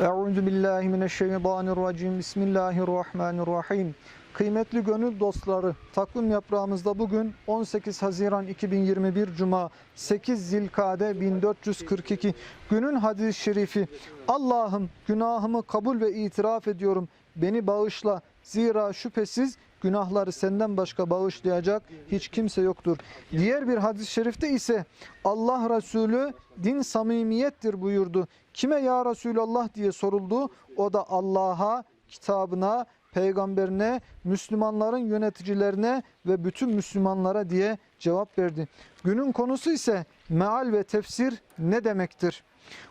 Euzu billahi mineşşeytanirracim. Bismillahirrahmanirrahim. Kıymetli gönül dostları, takvim yaprağımızda bugün 18 Haziran 2021 Cuma 8 Zilkade 1442 günün hadis-i şerifi. Allah'ım günahımı kabul ve itiraf ediyorum. Beni bağışla. Zira şüphesiz günahları senden başka bağışlayacak hiç kimse yoktur. Diğer bir hadis-i şerifte ise Allah Resulü din samimiyettir buyurdu. Kime ya Resulallah diye soruldu. O da Allah'a, kitabına, peygamberine, Müslümanların yöneticilerine ve bütün Müslümanlara diye cevap verdi. Günün konusu ise meal ve tefsir ne demektir?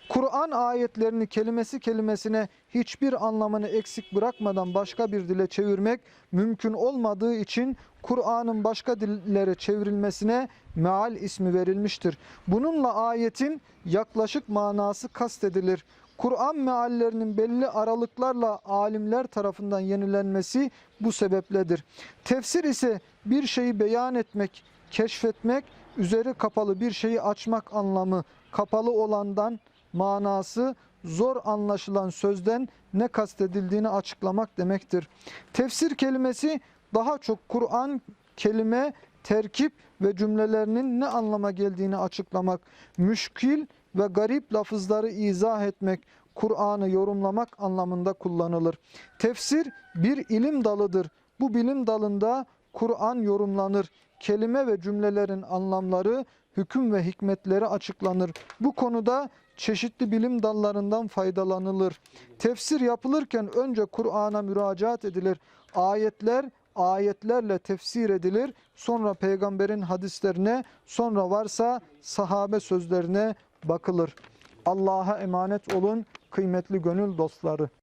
Kur'an ayetlerini kelimesi kelimesine hiçbir anlamını eksik bırakmadan başka bir dile çevirmek mümkün olmadığı için Kur'an'ın başka dillere çevrilmesine meal ismi verilmiştir. Bununla ayetin yaklaşık manası kastedilir. Kur'an meallerinin belli aralıklarla alimler tarafından yenilenmesi bu sebepledir. Tefsir ise bir şeyi beyan etmek, keşfetmek, üzeri kapalı bir şeyi açmak anlamı, kapalı olandan manası zor anlaşılan sözden ne kastedildiğini açıklamak demektir. Tefsir kelimesi daha çok Kur'an kelime, terkip ve cümlelerinin ne anlama geldiğini açıklamak, müşkil ve garip lafızları izah etmek, Kur'an'ı yorumlamak anlamında kullanılır. Tefsir bir ilim dalıdır. Bu bilim dalında Kur'an yorumlanır. Kelime ve cümlelerin anlamları, hüküm ve hikmetleri açıklanır. Bu konuda çeşitli bilim dallarından faydalanılır. Tefsir yapılırken önce Kur'an'a müracaat edilir. Ayetler ayetlerle tefsir edilir. Sonra peygamberin hadislerine, sonra varsa sahabe sözlerine bakılır. Allah'a emanet olun kıymetli gönül dostları.